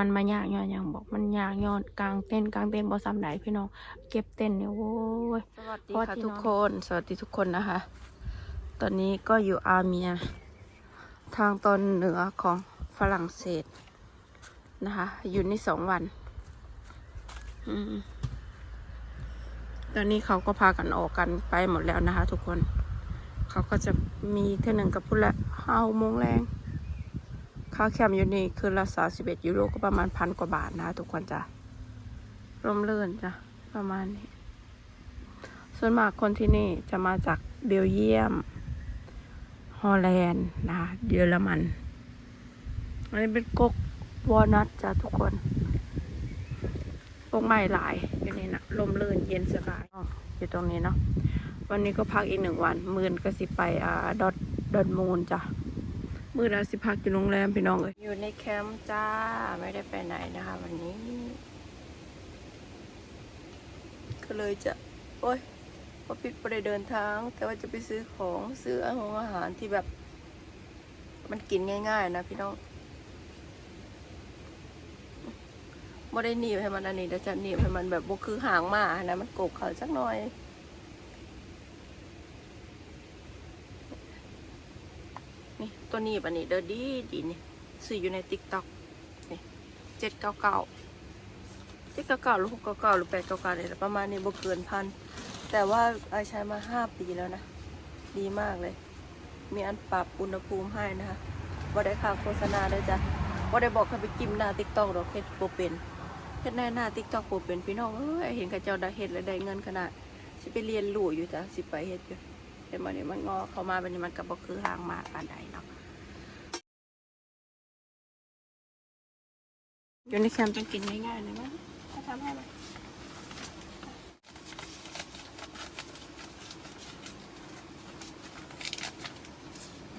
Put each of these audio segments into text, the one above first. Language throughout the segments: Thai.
มันมายากย้อนหยังบอกมันยากย้อนกลางเต้นกลางเต้นบ่ซ้ำใดพี่น้องเก็บเต้นเนี่ยโว้ยสวัสดีค่ะทุกคน สวัสดีทุกคนนะคะ ตอนนี้ก็อยู่อาเมีย ทางตอนเหนือของฝรั่งเศสนะคะ อยู่นี่สองวันอตอนนี้เขาก็พากันออกกันไปหมดแล้วนะคะ ทุกคน เขาก็จะมีเท่านึงกับพุ่นละห้าโมงแรง ค่าแคมป์อยู่นี่คือละสาสิบเอ็ดยูโรก็ประมาณพันกว่าบาทนะทุกคนจ้ะร่มเรื่นจ้ะประมาณนี้ ส่วนมากคนที่นี่จะมาจากเบลเยียม ฮอลแลนด์นะคะเยอรมัน อันนี้เป็นกกวอลนัทจ้ะทุกคนกกไม้หลายอยู่นี่นะลมเลื่นเย็นสบายอยู่ตรงนี้เนาะวันนี้ก็พักอีกหนึ่งวันมื่นก็สิไปอ่าดอดดอดมูนจ้ะ มื่นอาสิพักอยู่โรงแรมพี่น้องเอ้ยอยู่ในแคมป์จ้าไม่ได้ไปไหนนะคะ วันนี้ ก็เลยจะ โอ้ยพอปิดไปได้เดินทาง แต่ว่าจะไปซื้อของซื้ออาหารอาหารที่แบบ มันกินง่าย ๆ นะพี่น้องไม่ได้หนีบให้มันอันนี้เดี๋ยวจะหนีบให้มันแบบบกคือหางหมานะมันกบเขาสักหน่อย ตัวนี้อันนี้เดอดีดีนี่ซื้ออยู่ในติ๊กต็อกนี่เจ็ดเก้าเก้าเจ็ดเก้าเก้าหรือหกเก้าเก้าหรือแปดเก้าเก้าเนี่ยประมาณนี้บ่เกินพันแต่ว่าไอใช้มาห้าปีแล้วนะ ดีมากเลย มีอันปรับอุณหภูมิให้นะคะบ่ได้ค่าโฆษณาเลยจ้ะบ่ได้บอกให้ไปกิมหน้าติ๊กต็อกหรอกเฮ็ดโปเป็นเฮ็ดในหน้าติ๊กต็อกโปเป็นพี่น้องเอ้ยเห็นกับเจ้าได้เฮ็ดแล้วได้เงินขนาดสิไปเรียนรู้อยู่จ้ะสิไปเฮ็ดอยู่แต่มันนี่มันงอเข้ามาบัดนี้มันก็บ่คือหางมากปานใดเนาะ อยู่ในแคมป์ต้องกินง่ายๆเลยมั้ยถ้าทำให้มัน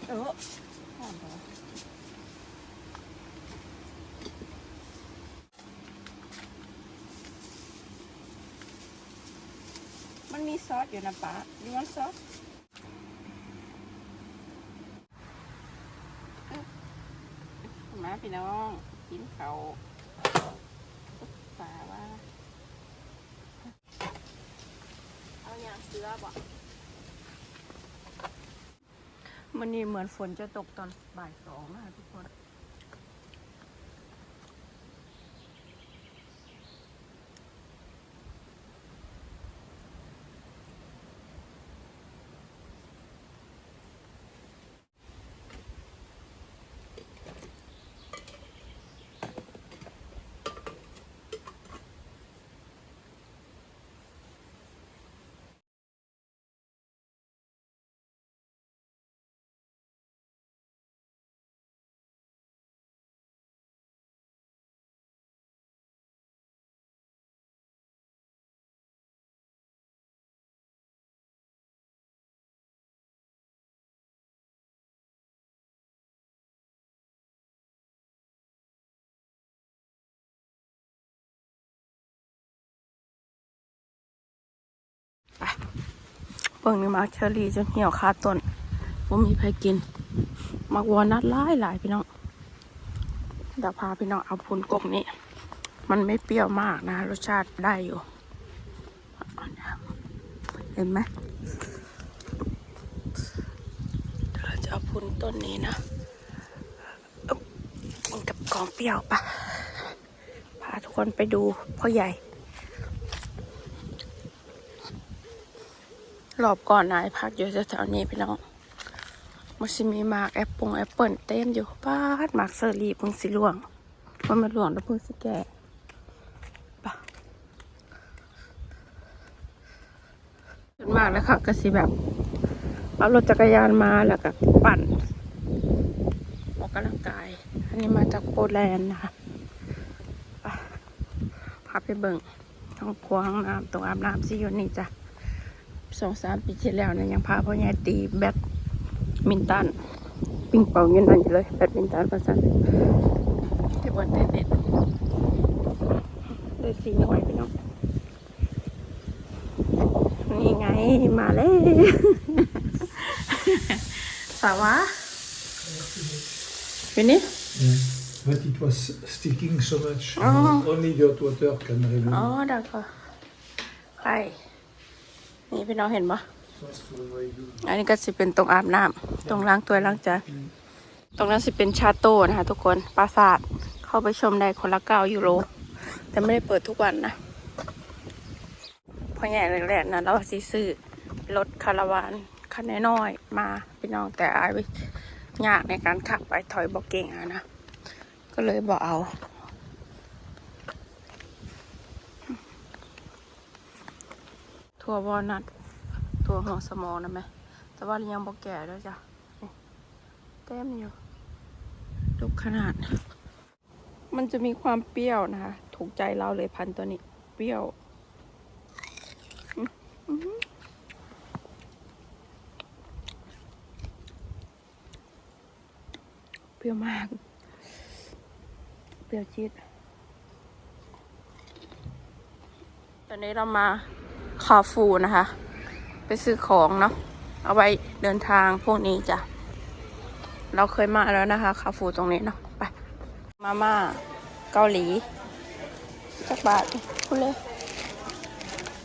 เออหอมเหรอมันมีซอสอยู่นะป๊าดูว่าซอสมาพี่น้องกินเขา ป่าว่า เอาอย่างเสือบ่มันนี่เหมือนฝนจะตกตอนบ่ายสองนะคะทุกคน เบิ่งนี่มาร์คเชอรี่จนเหี่ยวคาต้นว่ามีใครกิน มักวอนัทหลายหลายพี่น้องเดี๋ยวพาพี่น้องเอาพุนกกนี่มันไม่เปรี้ยวมากนะ รสชาติได้อยู่ เห็นไหมเดี๋ยวเราจะเอาพุนต้นนี้นะกินกับกองเปรี้ยวปะพาทุกคนไปดูพ่อใหญ่ รอบก่อนนายพักอยู่แถวๆนี้พี่น้องมันสิมีมากแอปปงแอปเปิลเต็มอยู่ป้าดมากเซอร์รี่พิ่งสิล่วงเพราะมันล่วงแล้วเพิ่งสิแก่ปะส่วนมากแล้วค่ะก็สิแบบเอารถจักรยานมาแล้วก็ปั่นออกกำลังกาย อันนี้มาจากโปแลนด์นะคะไปพาไปเบิ่งห้องครัวห้องน้ำตรงอาบน้ำสิอยู่นี่จ้ะ สองสามปีที่แล้วนี่ยยังพาพ่อใหญ่ตีแบดมินตันปิงปองอยืนนั่นอยู่เลยแบดมินตันภาษาที่บนเต้นเน็ตเลยสีหน่อยพี่น้องนี่ไงมาแล้วสาวะอยู่นี่ Ja. Répète-toi was sticking so much. Oh. Only the hot water can remove. อ๋อดักค่ะไป นี่พี่น้องเห็นปะ That's what I do. อันนี้ก็สิเป็นตรงอาบน้ำตรงล้างตัวล้างจานตรงนั้นสิเป็นชาโต้นะคะทุกคนปราสาทเข้าไปชมได้คนละเก้ายูโร แต่ไม่ได้เปิดทุกวันนะเพราะใหญ่แรกๆนะเราสิซื้อรถคาราวานคันน้อยๆมาพี่น้องแต่อายยากในการขับไปถอยบอกเก่งอะนะ ก็เลยบอกเอา ถั่ววอลนัทถั่วหัวสมองนะแม่แต่ว่ายังบอกแก่ด้วยจ้ะนี่เต็มอยู่ลูกขนาด มันจะมีความเปรี้ยวนะคะ ถูกใจเราเลยพันธุ์ตัวนี้ เปรี้ยวอื้ออื้อหือเปรี้ยวมาก เปรี้ยวจี๊ดตอนนี้เรามา คาฟูนะคะ ไปซื้อของเนาะเอาไว้เดินทางพวกนี้จ้ะ เราเคยมาแล้วนะคะ คาฟูตรงนี้เนาะไป มาม่าเกาหลีจักบาทพูดเลย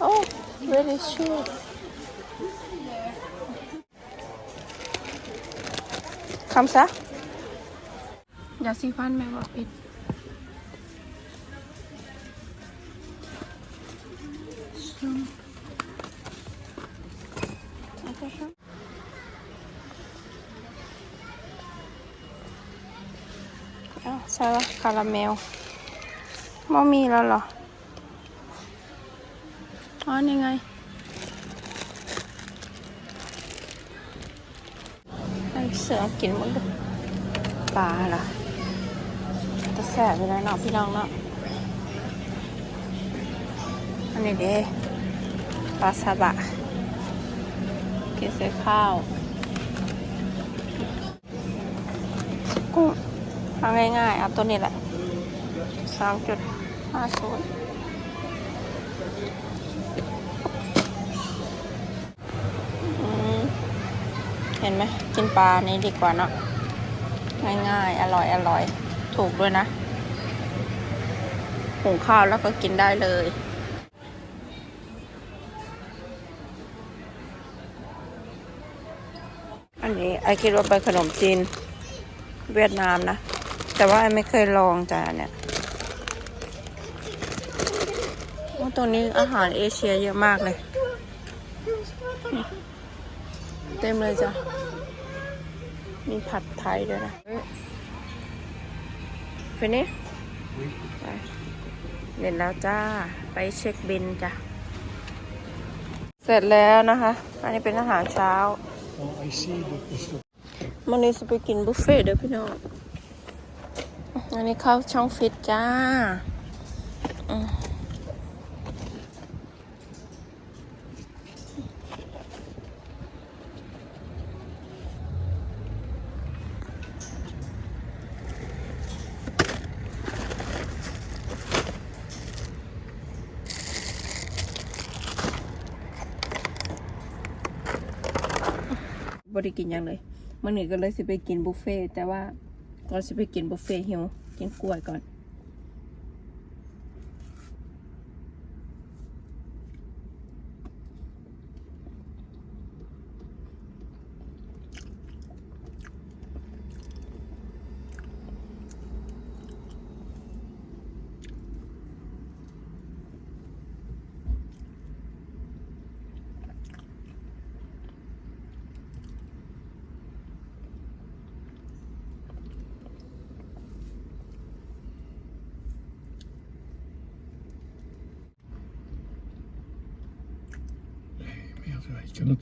โอ้ very sure คำซะ อย่าซีฟันแม่บอกผิดาราเมลมอมีแล้วเหรอ อ๋อนี่ไงให้เสือกินหมดเลยปลาเหรอจะแสบไปแล้วเนาะพี่น้องเนาะ อันนี้เด้ปลาซาบะกินใส่ข้าวกุ้ง เอาง่ายๆ เอาตัวนี้แหละสามจุดห้าศูนย์เห็นไหมกินปลานี้ดีกว่าเนาะง่ายๆ อร่อยอร่อย ถูกด้วยนะหุงข้าวแล้วก็กินได้เลยอันนี้ไอคิดว่าเป็นขนมจีนเวียดนามนะ แต่ว่าไอไม่เคยลองจ้ะเนี่ยโอ้ตรงนี้อาหารเอเชียเยอะมากเลย เต็มเลยจ้ะ มีผัดไทยด้วยนะฟินี่ไปเรียนแล้วจ้า ไปเช็คบินจ้ะ เสร็จแล้วนะคะ อันนี้เป็นอาหารเช้า Oh, I see the cost of มันนี้จะไปกินบุฟเฟ่ต์เด้อพี่น้อง อันนี้เข้าช่องฟิตจ้าบริกินยังเลยมันนี่ก็เลยสิไปกินบุฟเฟ่แต่ว่าก่อนสิไปกินบุฟเฟ่หิว กินกล้วยก่อน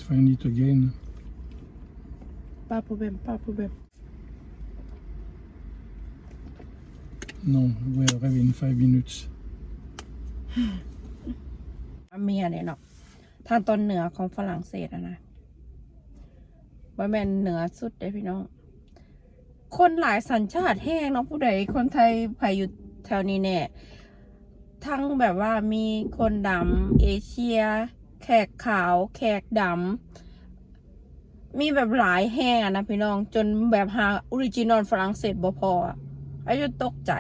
find it again. ป้าโปรเบมป้าโปรเบม No, we arrive in five minutes. เมียเนี่ยเนาะทางตอนเหนือของฝรั่งเศสอะนะว่าแมนเหนือสุดเลยพี่น้อง คนหลายสัญชาติแห้งเนาะผู้ใดคนไทยไปอยู่แถวนี้เนี่ยทั้งแบบว่ามีคนดำเอเชีย แขกขาว แขกดำ มีแบบหลายแห้งนะพี่น้องจนแบบหาออริจินอลฝรั่งเศสบ่พออะไออยู่ตกใจ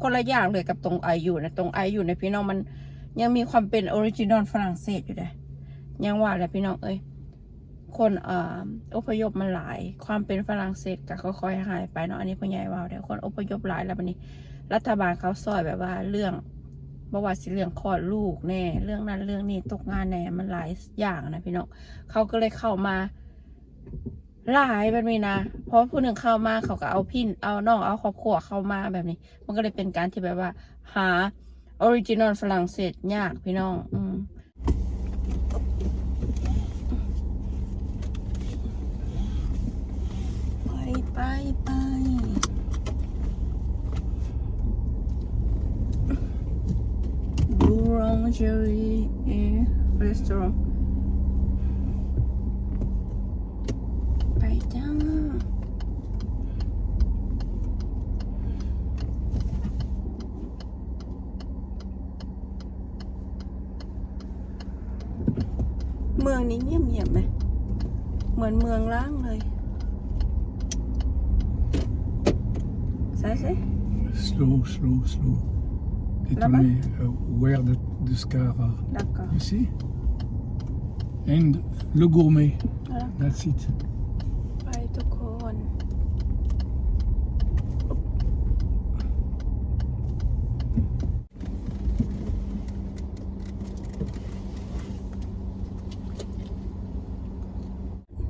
คนละอย่างเลยกับตรงไออยู่นะตรงไออยู่ในพี่น้องมันยังมีความเป็นออริจินอลฝรั่งเศสอยู่เลยยังว่าแหละพี่น้องเอ้ยคนอ่อพยพมันหลาย ความเป็นฝรั่งเศสก็ค่อยๆหายไปเนาะอันนี้พ่อใหญ่ว่าเดี๋ยวคนอพยพหลายแล้วบัดนี้ รัฐบาลเขาซอยแบบว่าเรื่อง บ่ว่าสิเรื่องคลอดลูกแน่ เรื่องนั้นเรื่องนี้ตกงานแน่ มันหลายอย่างนะพี่น้องเขาก็เลยเข้ามาหลายแบบนี้นะเพราะผู้หนึ่งเข้ามาเขาก็เอาพี่เอาน้องเอาครอบครัวเข้ามาแบบนี้ มันก็เลยเป็นการที่แบบว่า หาออริจินอลฝรั่งเศสยากพี่น้อง อืมไปไปไป Boulangerie et restaurant ไปจ้าเมืองนี้เงียบเงียบๆไหมเหมือนเมืองล้างเลยใช่สิ Slow, slow, slow. Et Là-bas? me uh, where the, the scar are. ดักก่อน You see? And le gourmet. Voilà. That's it. ไปทุกคน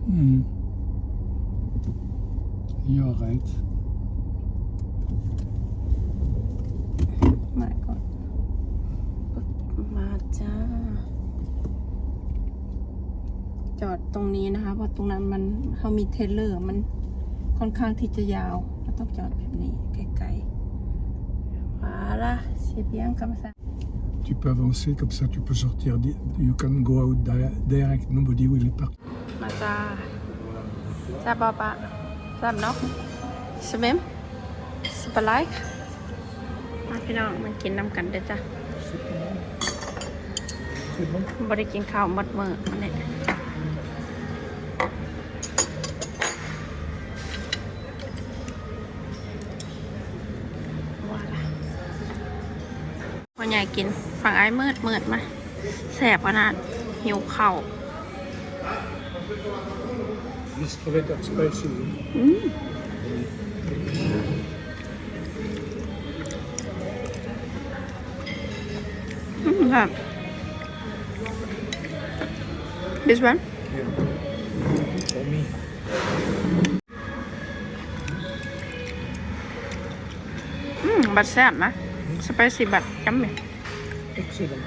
Hmm. You're right. มาก่อนมาจ้า จอดตรง นี้นะคะ เพราะตรงนั้นมันเขามีเทรลเลอร์มันค่อนข้างที่จะยาวเราต้องจอดแบบนี้ไกลๆว้าละเสียเบียงคำสั่ง Tu peux avancer comme ça, tu peux sortir. di- You can go out di- direct. Nobody will park. มาจ้าแซ่บปะปะแซ่บเนาะสเมมสปาไลค์มาพี่น้องมันกินน้ำกันเด้อจ้ะ C'est bon. บริกินข้าวหมดมือมันเนี่ย ใหญ่กิน ฝั่งไอ้มืดมืดมาแสบขนาดหิวเข่าว These crevettes are spicy. อืมอืมค่ะ this one Yeah. For me. อืม บัตแซ่บนะ สไปซี่บัตจำไหม Excellent.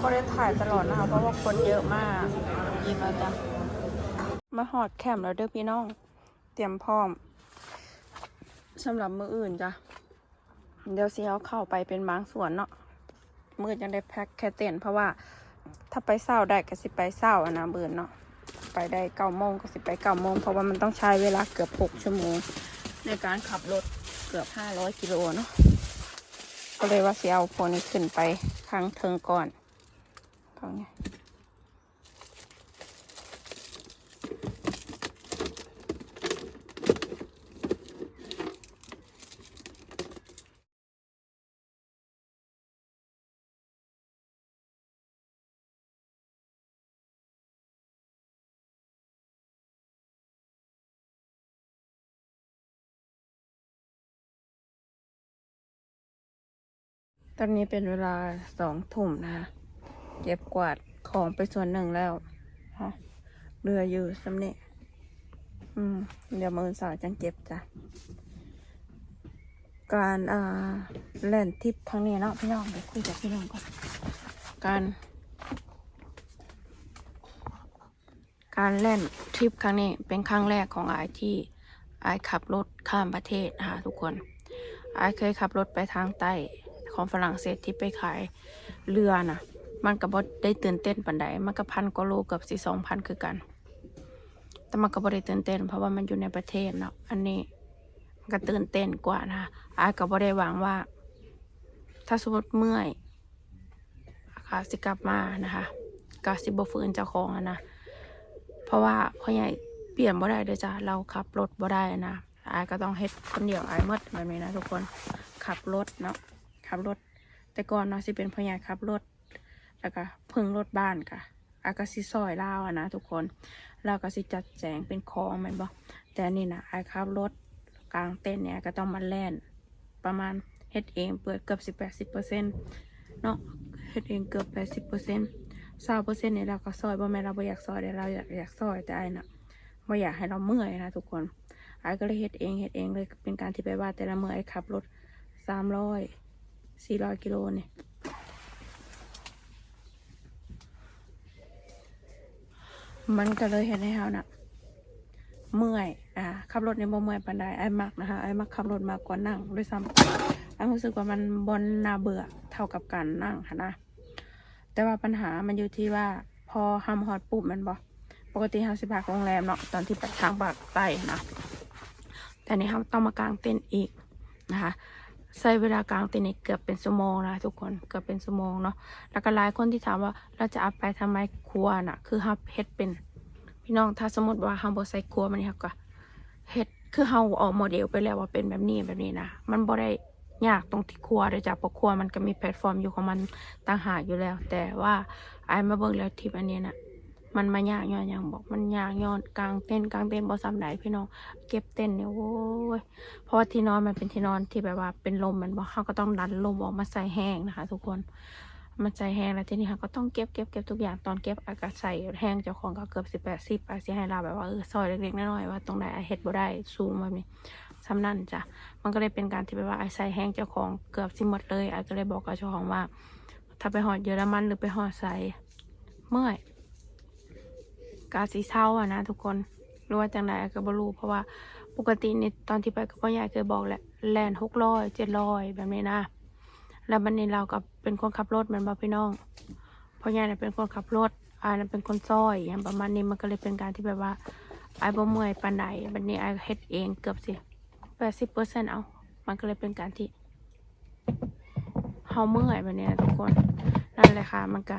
ก็ได้ถ่ายตลอดนะคะเพราะว่าคนเยอะมากยิ้มแล้วจ้ะมาหอดแคมป์แล้วเด้อพี่น้อง เตรียมพร้อมสำหรับมืออื่นจ้ะ เดี๋ยวสิเอาเข้าไปเป็นบางส่วนเนาะมือจังได้แพ็คแค่เต็นท์เพราะว่าถ้าไปเศร้าได้ก็สิไปเศร้าอะนะเบือนเนาะไปได้เก้าโมงก็สิไปเก้าโมงเพราะว่ามันต้องใช้เวลาเกือบหกชั่วโมงในการขับรถเกือบห้าร้อยกิโลเนาะก็เลยว่าสิเอาพวกนี้ขึ้นไปข้างเทิงก่อนตรงนี้ ตอนนี้เป็นเวลาสองทุ่มนะคะเก็บกวาดของไปส่วนหนึ่งแล้วฮะเรืออยู่สำเนกอืม เดี๋ยวมือสาวจังเก็บจ้ะ การอ่าเล่นทริปครั้งนี้เนาะพี่น้องเดี๋ยวคุยกับพี่น้องก่อน การ การเล่นทริปครั้งนี้เป็นครั้งแรกของไอที่ไอขับรถข้ามประเทศนะคะทุกคนไอเคยขับรถไปทางใต้ ของฝรั่งเศสที่ไปขายเรือนะมันก็บ่ได้ตื่นเต้นปันใดมันก็พันกว่าโลเกือบสี่สองพันคือกัน แต่มันก็บ่ได้ตื่นเต้น เพราะว่ามันอยู่ในประเทศเนาะอันนี้มันก็ตื่นเต้นกว่านะไอายก็บ่ได้หวังว่า ถ้าสมมติเมื่อยอาสิกลับมานะคะก็สิบ่ฝืนเจ้าของนะเพราะว่าพ่อใหญ่เปลี่ยนบ่ได้เด้อจ้ะเราขับรถบ่ได้นะอายก็ต้องเฮ็ดคนเดียวอายหมดแบบนี้นะทุกคนขับรถเนาะ ขับรถ แต่ก่อนเนาะสิเป็นพ่อใหญ่ขับรถ แล้วก็พึ่งรถบ้านค่ะอาก็สิซอยเล่าอะนะทุกคนเราก็สิจัดแจงเป็นคองแม่นบ่แต่นี่นะไอายขับรถกลางเต้นเนี่ยก็ต้องมาแล่น ประมาณเฮ็ดเองเปิดเกือบสิบแปดสิบเปอร์เซ็นต์เนาะเฮ็ดเองเกือบแปดสิบเปอร์เซ็นต์สาเปอร์เซ็นต์เนี่ยเราก็ซอยบ่แม่เราบ่อยากซอยเดี๋ยวเราอยากอยากซอยแต่ไอ้น่ะบ่อยากให้เราเมื่อยนะทุกคนไอ้ก็เลยเฮ็ดเองเฮ็ดเองเลยเป็นการที่ไปว่าแต่ละเมื่อไอ้ขับรถสามร้อย สี่ร้อยกิโลเนี่ยมันก็เลยเห็นให้เฮาน่ะเมื่อยอ่าขับรถในบ่เมื่อยปานใดไอ้มักนะคะไอ้มักขับรถมากกว่านั่งด้วยซ้ำไอ้รู้สึกว่ามันบนนาเบื่อเท่ากับการนั่งค่ะนะแต่ว่าปัญหามันอยู่ที่ว่าพอห้ามฮอดปุ๊บมันบ่ปกติห้าสิบพักโรงแรมเนาะตอนที่ไปทางปากใต้นะแต่นี่เราต้องมากางเต็นท์อีกนะคะ ใช้เวลากลางเต็นท์นี่เกือบเป็นชั่วโมงนะทุกคนเกือบเป็นชั่วโมงเนาะแล้วก็หลายคนที่ถามว่าเราจะเอาไปทำไมครัวน่ะ คือฮับเฮ็ดเป็น พี่น้องถ้าสมมติว่าเฮาบ่ใส่ครัวมันนี่ครับก็เฮ็ดคือเฮาออกโมเดลไปแล้วว่าเป็นแบบนี้แบบนี้นะมันบ่ได้ยากตรงที่ครัวเด้อจ้ะเพราะครัวมันก็มีแพลตฟอร์มอยู่ของมันต่างหากอยู่แล้ว แต่ว่าไอ้มาเบิ่งแล้วทิปอันนี้น่ะ มันมายากย้อนอย่างบอกมันยากย้อนกลางเต้นกลางเต้นท์บ่ซ้ำใดพี่น้องเก็บเต้นเนี่ยโว้ยเพราะว่าที่นอนมันเป็นที่นอนที่แบบว่าเป็นลมมันบ่เฮาก็ต้องดันลมออกมาใส่แห้งนะคะ ทุกคนมันใจแห้งแล้วทีนี้ค่ะก็ต้องเก็บเก็บเก็บทุกอย่างตอนเก็บอากาศใส่แห้งเจ้าของก็เกือบสิบแปดสิบอาสิให้เราแบบว่าเออซอยเล็กๆน้อยๆว่าตรงไหนไอเฮ็ดบ่ได้สูงแบบนี้ซ้ำนั่นจ้ะมันก็เลยเป็นการที่แบบว่าไอใส่แห้งเจ้าของเกือบสิหมดเลยไอก็เลยบอกกับเจ้าของว่า ถ้าไปหอดเยอรมันหรือไปหอดใส่เมื่อย กาสีเศร้าอะนะทุกคนรู้ว่าจังไดอาก็บ่รู้เพราะว่าปกตินี่ตอนที่ไปกับพ่อใหญ่เคยบอกแหละแลนหกร้อยเจ็ดร้อยแบบนี้นะ แล้วบันนี้เรากับเป็นคนขับรถเหมือนบ่พี่น้องเพราะยายน่ะเป็นคนขับรถอายน่ะเป็นคนซ้อยอย่างประมาณนี้มันก็เลยเป็นการที่แบบว่าไอายบ่เมื่อยปานใดบัดนี้ไอายเฮ็ดเองเกือบสิแปดสิบเปอร์เซ็นต์เอา มันก็เลยเป็นการที่เฮาเมื่อยแบบนี้นะทุกคนนั่นแหละค่ะมันก็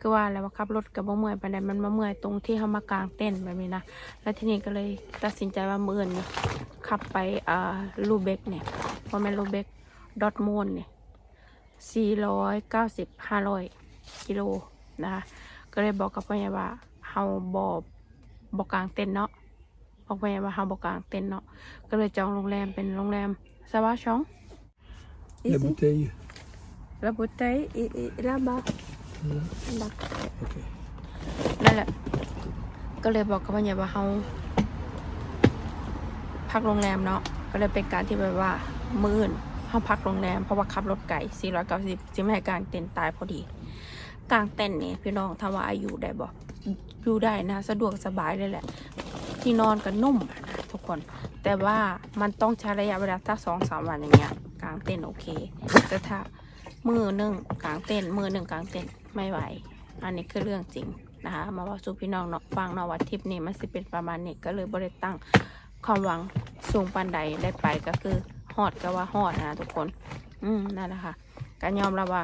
คือว่าแล้วว่าขับรถกับบ่เมื่อยปานใดมันมาเมื่อยตรงที่เฮามากางเต้นท์แบบนี้นะ แล้วทีนี้ก็เลยตัดสินใจว่ามื้ออื่นนี่ขับไปอ่าลูเบกเนี่ยเพราะแม่นลูเบกดอทมูลเนี่ยสี่ร้อยเก้าสิบห้าร้อยกิโลนะคะก็เลยบอกกับพ่อใหญ่ว่าเฮาบอบอกกลางเต็นท์เนาะบอกพ่อใหญ่ว่าเฮาบอกกลางเต็นท์เนาะก็เลยจองโรงแรมเป็นโรงแรมซาวาชอง La bouteille. ระบุเต ยอีอีลาบา Là. ดักนั่นแหละ ก็เลยบอกกับพ่อใหญ่ว่าเฮาพักโรงแรมเนาะ ก็เลยเป็นการที่แบบว่ามื่นเฮาพักโรงแรมเพราะว่าขับรถไก่490สิมให้กลางเต็นตายพอดีกลางเต็นนี่พี่น้องถามว่าอายุได้บ่อยู่ได้นะ สะดวกสบายเลยแหละ ที่นอนก็นุ่มนะทุกคน แต่ว่ามันต้องใช้ระยะเวลาถ้าสองสามวันอย่างเงี้ยกลางเต็นโอเคแต่ถ้ามือหนึ่งกลางเต็นมือหนึ่งกลางเต็น ไม่ไหว อันนี้คือเรื่องจริงนะคะ มาว่าสู่พี่น้องเนาะฟังเนาะว่าทริปนี้มันสิเป็นประมาณนี้ก็เลยบริตั้งความหวังสูงปันใดได้ไปก็คือฮอดก็ว่าฮอดนะทุกคน อืมนั่นแหละค่ะการยอมรับว่า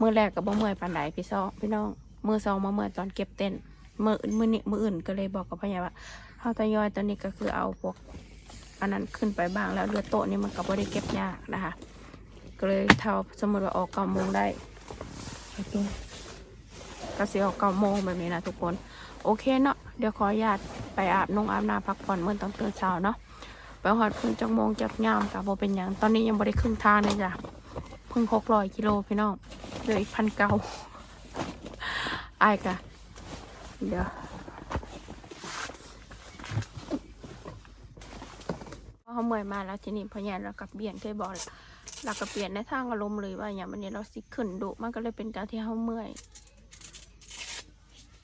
มือแรกกับบ่เมื่อยปานใดพี่ซอพี่น้องมือสองมาเมื่อยตอนเก็บเต้นท์มือมือนี้มืออื่นก็เลยบอกกับพ่ใหญ่ว่าเฮาทยอยตอนนี้ก็คือเอาพวกอันนั้นขึ้นไปบ้างแล้วเรือโต๊ะนี่มันก็บ่ได้เก็บยากนะคะ ก็เลยเท่าสมมติว่าออกเก้าโมงได้ ก็สิออกเก้าโมงแบบนี้นะทุกคน โอเคเนาะเดี๋ยวขออนุญาตไปอาบนงอาบน้ำพักผ่อนเมื่อตอนตื่นเช้าเนาะไปหอดพิ่งจักโมงจับยามกับโบเป็นหยังตอนนี้ยังบ่ได้ครึ่งทางเลยจ้ะพิ่งหกร้อยกิโลพี่น้องเหลืออีกพันเก้าอายกะเดี๋ยวพอเขาเมื่อยมาแล้วทีนี้พอแย่เรากับเบียนเคยบอกแล้ว เราก็เปลี่ยนในทางอารมณ์เลยว่าอย่างวันนี้เราสิขึ้นดุมันก็เลยเป็นการที่เขาเมื่อย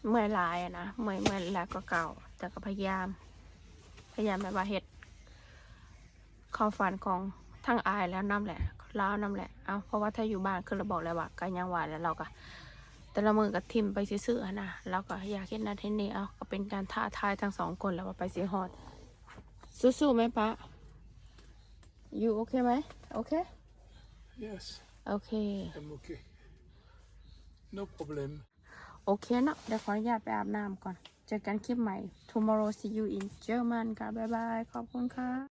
เมื่อยลายนะเมื่อยเมื่อยหลายก็เก่า แต่ก็พยายาม พยายามแบบว่าเฮ็ดความฝันของทั้งอายแล้วน้ำแหละล้าวน้ำแหละ เอาเพราะว่าถ้าอยู่บ้านคือเราบอกแล้วว่าการยังหวานแล้วเราก็ แต่ละมือก็ทิมไปซื่อๆนะเราก็อยากเห็นนาเทนนี่เอาก็เป็นการท้าทายทั้งสองคนแล้วว่าไปสีฮอดสู้ๆไหมปะอยู่โอเคไหมโอเค Yes, โอเค I'm okay. No problem. โอเคเนาะเดี๋ยวขออนุญาตไปอาบน้ำก่อน เจอกันคลิปใหม่ tomorrow see you in German ค่ะ บ๊ายบาย ขอบคุณค่ะ